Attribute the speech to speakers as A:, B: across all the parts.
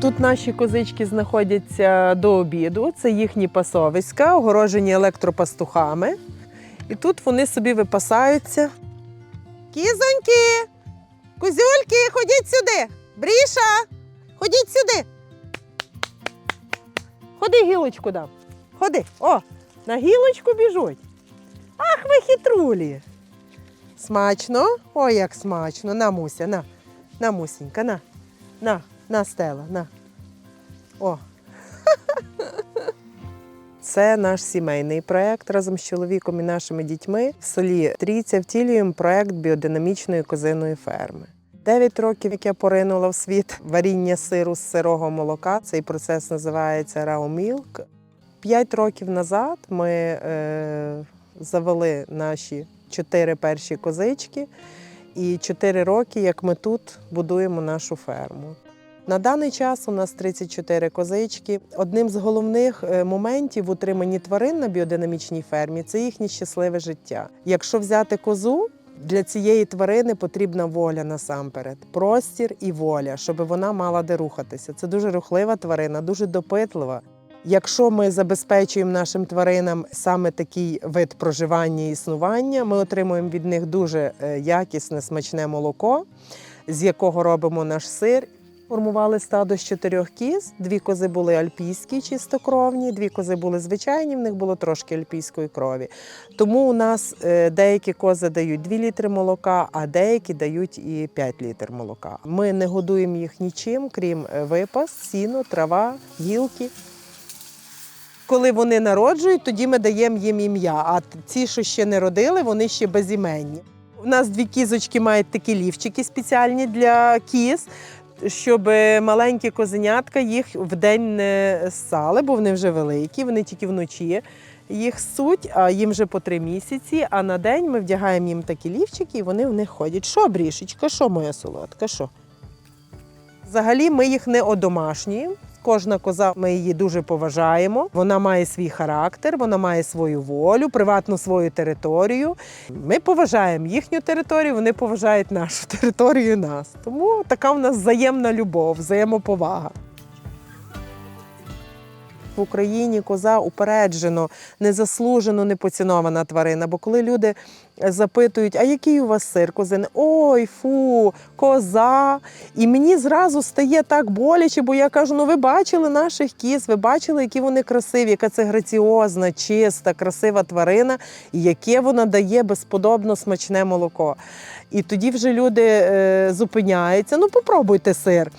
A: Тут наші козички знаходяться до обіду. Це їхні пасовиська, огорожені електропастухами. І тут вони собі випасаються. Кізоньки! Кузюльки, ходіть сюди! Бріша! Ходіть сюди! Ходи гілочку дам. Ходи. О, на гілочку біжуть. Ах, ви хитрулі. Смачно? Ой, як смачно. На, Муся, на. На, Мусінька, на. На, на, Стела, на. О. Це наш сімейний проєкт разом з чоловіком і нашими дітьми. В селі Трійця втілюємо проєкт біодинамічної козиної ферми. Дев'ять років, як я поринула в світ варіння сиру з сирого молока. Цей процес називається Milk. П'ять років назад ми е, завели наші чотири перші козички, і чотири роки, як ми тут будуємо нашу ферму. На даний час у нас 34 козички. Одним з головних е, моментів в утриманні тварин на біодинамічній фермі це їхнє щасливе життя. Якщо взяти козу, для цієї тварини потрібна воля насамперед, простір і воля, щоб вона мала де рухатися. Це дуже рухлива тварина, дуже допитлива. Якщо ми забезпечуємо нашим тваринам саме такий вид проживання і існування, ми отримуємо від них дуже е, якісне смачне молоко, з якого робимо наш сир. Формували стадо з чотирьох кіз. Дві кози були альпійські, чистокровні, дві кози були звичайні, в них було трошки альпійської крові. Тому у нас е, деякі кози дають 2 літри молока, а деякі дають і 5 літр молока. Ми не годуємо їх нічим, крім е, випас, сіно, трава, гілки. Коли вони народжують, тоді ми даємо їм ім'я. А ті, що ще не родили, вони ще безіменні. У нас дві кізочки мають такі лівчики спеціальні для кіз, щоб маленькі козенятка їх вдень не ссали, бо вони вже великі, вони тільки вночі їх суть, а їм вже по три місяці. А на день ми вдягаємо їм такі лівчики, і вони в них ходять. Що, брішечка, що моя солодка? Що? Взагалі ми їх не одомашнюємо. Кожна коза, ми її дуже поважаємо. Вона має свій характер, вона має свою волю, приватну свою територію. Ми поважаємо їхню територію, вони поважають нашу територію нас. Тому така в нас взаємна любов, взаємоповага. В Україні коза упереджено, незаслужено не поцінована тварина. Бо коли люди запитують, а який у вас сир козини? Ой, фу, коза. І мені зразу стає так боляче, бо я кажу: ну ви бачили наших кіз, ви бачили, які вони красиві, яка це граціозна, чиста, красива тварина, і яке вона дає безподобно смачне молоко. І тоді вже люди е, зупиняються. Ну, попробуйте сир.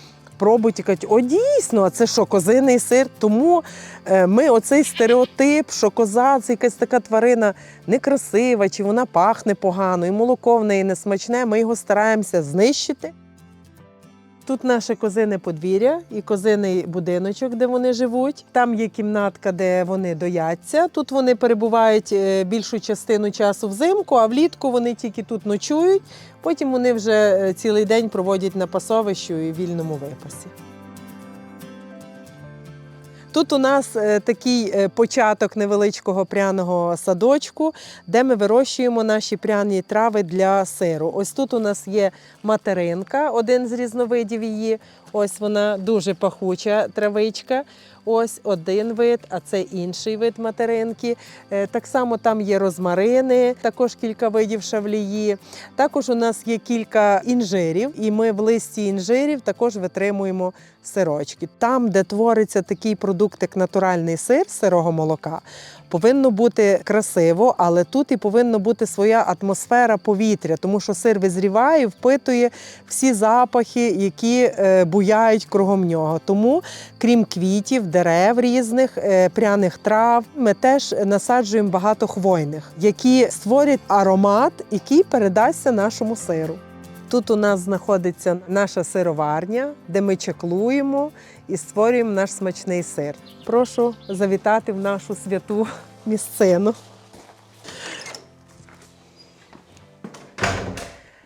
A: Пробують і кажуть, о, дійсно, а це що, козиний сир? Тому е, ми оцей стереотип, що коза це якась така тварина некрасива, чи вона пахне погано, і молоко в неї не смачне, ми його стараємося знищити. Тут наше козине подвір'я і козиний будиночок, де вони живуть. Там є кімнатка, де вони дояться. Тут вони перебувають е, більшу частину часу взимку, а влітку вони тільки тут ночують. Потім вони вже е, цілий день проводять на пасовищу і вільному випасі. Тут у нас е, такий е, початок невеличкого пряного садочку, де ми вирощуємо наші пряні трави для сиру. Ось тут у нас є материнка, один з різновидів її. Ось вона дуже пахуча травичка. Ось один вид, а це інший вид материнки. Е, Так само там є розмарини, також кілька видів шавлії. Також у нас є кілька інжирів, і ми в листі інжирів також витримуємо сирочки. Там, де твориться такий продукт, як натуральний сир сирого молока, повинно бути красиво, але тут і повинна бути своя атмосфера повітря, тому що сир визріває, впитує всі запахи, які е, буяють кругом нього. Тому, крім квітів, дерев різних, е, пряних трав, ми теж насаджуємо багато хвойних, які створять аромат, який передасться нашому сиру. Тут у нас знаходиться наша сироварня, де ми чаклуємо і створюємо наш смачний сир. Прошу завітати в нашу святу місцину.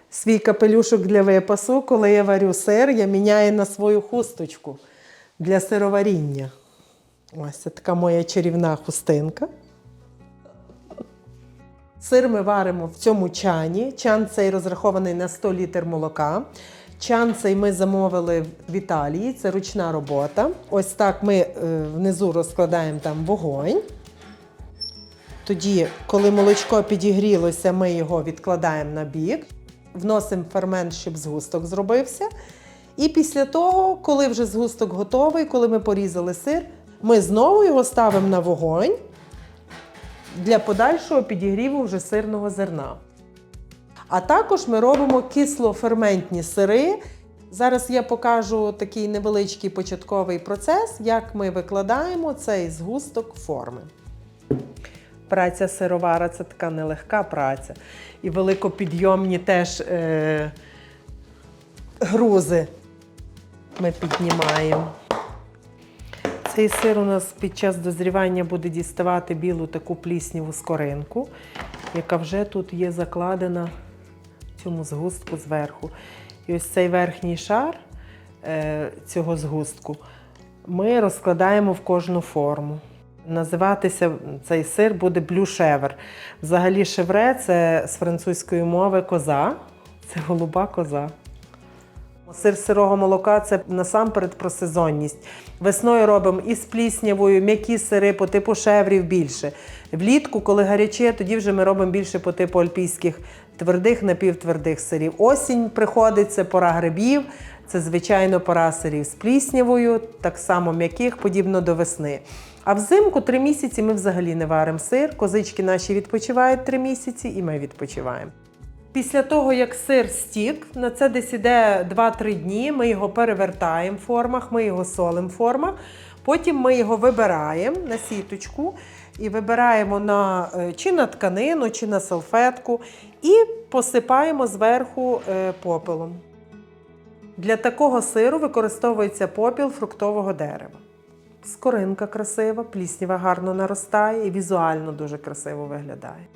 A: Свій капелюшок для випасу, коли я варю сир, я міняю на свою хусточку для сироваріння. Ось це така моя чарівна хустинка. Сир ми варимо в цьому чані. Чан цей розрахований на 100 літр молока. Чан цей ми замовили в Італії, це ручна робота. Ось так ми е, внизу розкладаємо там вогонь. Тоді, коли молочко підігрілося, ми його відкладаємо на бік, вносимо фермент, щоб згусток зробився. І після того, коли вже згусток готовий, коли ми порізали сир, ми знову його ставимо на вогонь для подальшого підігріву вже сирного зерна. А також ми робимо кислоферментні сири. Зараз я покажу такий невеличкий початковий процес, як ми викладаємо цей згусток форми. Праця сировара це така нелегка праця. І великопідйомні теж е, грузи ми піднімаємо. Цей сир у нас під час дозрівання буде діставати білу таку плісняву скоринку, яка вже тут є закладена цьому згустку зверху. І ось цей верхній шар е, цього згустку ми розкладаємо в кожну форму. Називатися цей сир буде блюшевер. Взагалі, шевре це з французької мови коза. Це голуба коза. Сир сирого молока це насамперед про сезонність. Весною робимо із пліснявою, м'які сири по типу шеврів більше. Влітку, коли гаряче, тоді вже ми робимо більше по типу альпійських твердих, напівтвердих сирів. Осінь приходить, це пора грибів, це звичайно пора сирів з пліснявою, так само м'яких, подібно до весни. А взимку три місяці ми взагалі не варимо сир. Козички наші відпочивають три місяці, і ми відпочиваємо. Після того, як сир стік, на це десь іде 2-3 дні, ми його перевертаємо в формах, ми його солимо в формах. Потім ми його вибираємо на сіточку і вибираємо на, е, чи на тканину, чи на салфетку, і посипаємо зверху е, попелом. Для такого сиру використовується попіл фруктового дерева. Скоринка красива, пліснява гарно наростає і візуально дуже красиво виглядає.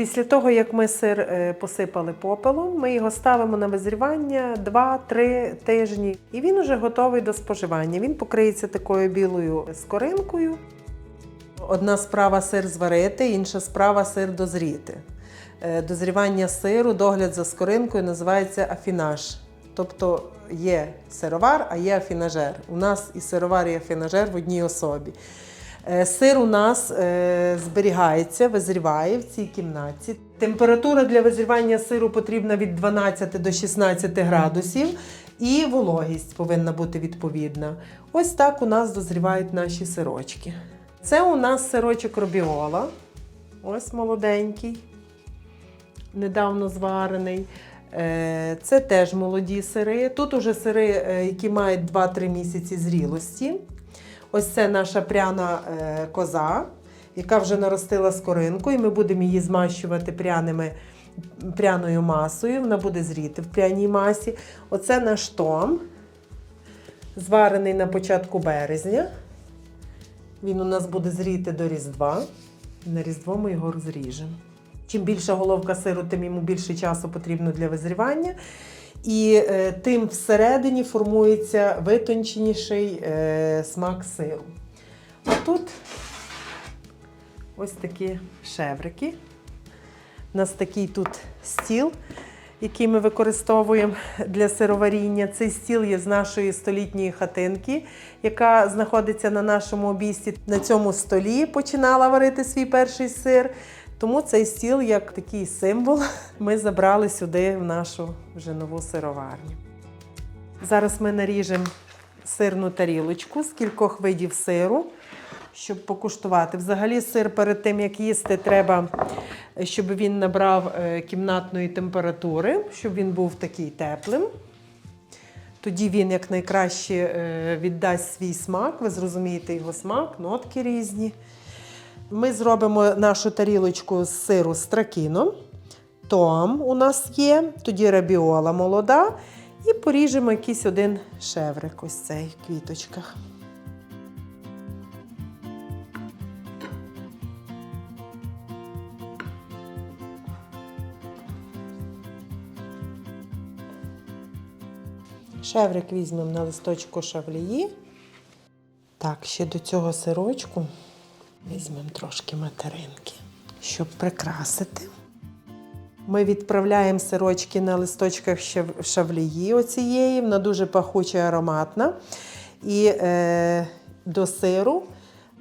A: Після того, як ми сир е, посипали попелом, ми його ставимо на визрівання 2-3 тижні, і він вже готовий до споживання. Він покриється такою білою скоринкою. Одна справа сир зварити, інша справа сир дозріти. Е, Дозрівання сиру, догляд за скоринкою називається афінаж. Тобто є сировар, а є афінажер. У нас і сировар, і афінажер в одній особі. Е, Сир у нас е, зберігається, визріває в цій кімнаті. Температура для визрівання сиру потрібна від 12 до 16 градусів, і вологість повинна бути відповідна. Ось так у нас дозрівають наші сирочки. Це у нас сирочок робіола. Ось молоденький, недавно зварений. Е, Це теж молоді сири. Тут уже сири, які мають 2-3 місяці зрілості. Ось це наша пряна е, коза, яка вже наростила скоринку, і ми будемо її змащувати пряними, пряною масою. Вона буде зріти в пряній масі. Оце наш том, зварений на початку березня. Він у нас буде зріти до Різдва. На Різдво ми його розріжемо. Чим більша головка сиру, тим йому більше часу потрібно для визрівання. І е, тим всередині формується витонченіший е, смак сиру. А тут ось такі шеврики. У нас такий тут стіл, який ми використовуємо для сироваріння. Цей стіл є з нашої столітньої хатинки, яка знаходиться на нашому обійсті. На цьому столі починала варити свій перший сир. Тому цей стіл, як такий символ, ми забрали сюди в нашу вже нову сироварню. Зараз ми наріжемо сирну тарілочку з кількох видів сиру, щоб покуштувати. Взагалі, сир перед тим, як їсти, треба, щоб він набрав е, кімнатної температури, щоб він був такий теплим. Тоді він якнайкраще е, віддасть свій смак, ви зрозумієте його смак, нотки різні. Ми зробимо нашу тарілочку з сиру з тракіном. Том у нас є, тоді рабіола молода. І поріжемо якийсь один шеврик, ось цей в квіточках. Шеврик візьмемо на листочку шавлії. Так, ще до цього сирочку візьмемо трошки материнки, щоб прикрасити. Ми відправляємо сирочки на листочках шавлії оцієї, вона дуже пахуча і ароматна. І е, до сиру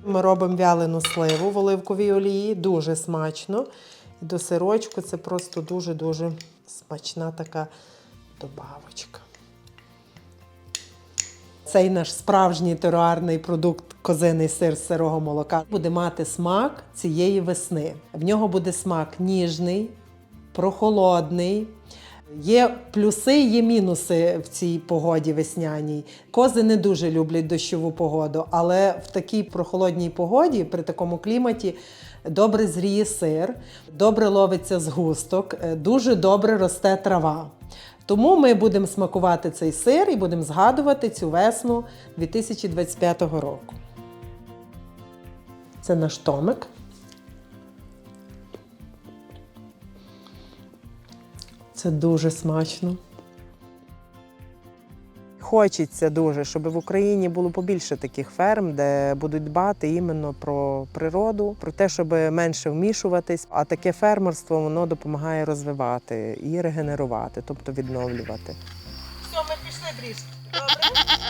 A: ми робимо вялену сливу в оливковій олії, дуже смачно. До сирочку це просто дуже-дуже смачна така добавочка. Цей наш справжній теруарний продукт козиний сир з сирого молока буде мати смак цієї весни. В нього буде смак ніжний, прохолодний. Є плюси, є мінуси в цій погоді весняній. Кози не дуже люблять дощову погоду, але в такій прохолодній погоді, при такому кліматі, добре зріє сир, добре ловиться згусток, е, дуже добре росте трава. Тому ми будемо смакувати цей сир і будемо згадувати цю весну 2025 року. Це наш томик. Це дуже смачно. Хочеться дуже, щоб в Україні було побільше таких ферм, де будуть дбати іменно про природу, про те, щоб менше вмішуватись. А таке фермерство воно допомагає розвивати і регенерувати, тобто відновлювати.
B: Все, ми пішли трішки. Добре?